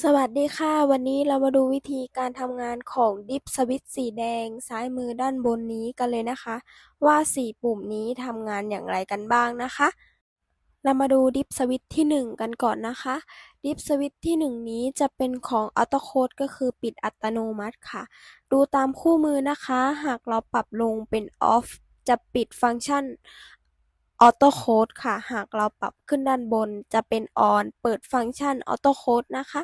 สวัสดีค่ะ วันนี้เรามาดูวิธีการทำงานของดิฟสวิตสีแดง ซ้ายมือด้านบนนี้กันเลยนะคะ ว่าสีปุ่มนี้ทำงานอย่างไรกันบ้างนะคะ เรามาดูดิฟสวิตที่ 1 กันก่อนนะคะ ดิฟสวิตที่ 1 นี้จะเป็นของออโต้โคดก็คือปิดอัตโนมัติค่ะ ดูตามคู่มือนะคะ หากเราปรับลงเป็นออฟจะปิดฟังก์ชันออโต้โค้ดค่ะ หากเราปรับขึ้นด้านบนจะเป็นออนเปิดฟังก์ชันออโต้โค้ดนะคะ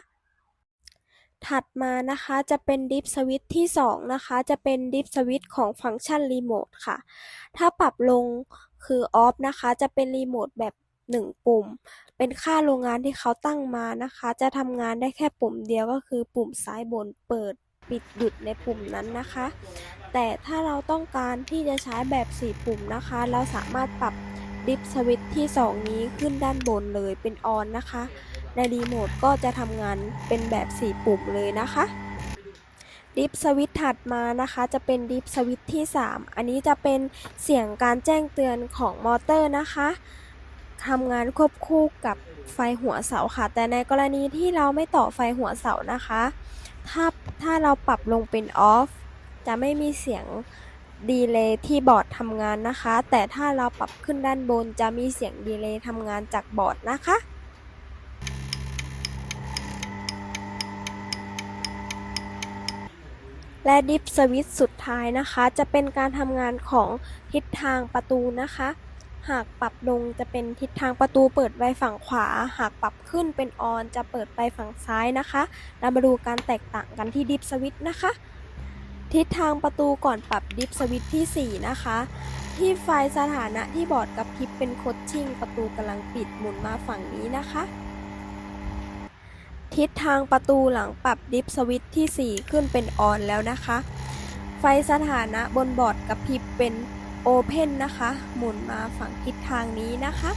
ถัดมานะคะจะเป็นดิฟสวิตที่ 2 นะคะ จะเป็นดิฟสวิตของฟังก์ชันรีโมทค่ะ ถ้าปรับลงคือออฟนะคะ จะเป็นรีโมทแบบ 1 ปุ่ม เป็นค่าโรงงานที่เขาตั้งมานะคะ จะทำงานได้แค่ปุ่มเดียวก็คือปุ่มซ้ายบนเปิดปิดหยุดในปุ่มนั้นนะคะ แต่ถ้าเราต้องการที่จะใช้แบบ 4 ปุ่มนะคะ เราสามารถปรับดิฟสวิตที่ 2 นี้ขึ้นด้านบนเลยเป็นออนนะคะ ในรีโมทก็จะทำงานเป็นแบบ 4 ปุ่มเลยนะคะดิฟสวิตช์ถัดมานะคะจะเป็นดิฟสวิตช์ที่ 3 อันนี้จะเป็นเสียงการแจ้งเตือนของมอเตอร์นะคะทำงานควบคู่กับไฟหัวเสาค่ะ แต่ในกรณีที่เราไม่ต่อไฟหัวเสานะคะ ถ้าถ้าเราปรับลงเป็นออฟจะไม่มีเสียงดีเลย์ที่บอร์ดทำงานนะคะ แต่ถ้าเราปรับขึ้นด้านบนจะมีเสียงดีเลย์ทำงานจากบอร์ดนะคะ และดิฟสวิตสุดท้ายนะคะ จะเป็นการทำงานของทิศทางประตูนะคะ หากปรับลงจะเป็นทิศทางประตูเปิดไปฝั่งขวา หากปรับขึ้นเป็นออนจะเปิดไปฝั่งซ้ายนะคะเรามาดูการแตกต่างกันที่ดิฟสวิตนะคะ ทิศทางประตูก่อนปรับดิฟสวิตที่ 4 นะคะ ที่ไฟสถานะที่บอร์ดกับพริบเป็นโคดชิ่งประตูกำลังปิดหมุนมาฝั่งนี้นะคะ ทิศทางประตูหลังปรับดิฟสวิตที่ 4 ขึ้นเป็นออนแล้วนะคะ ไฟสถานะบนบอร์ดกับพริบเป็นโอเพนนะคะ หมุนมาฝั่งทิศทางนี้นะคะ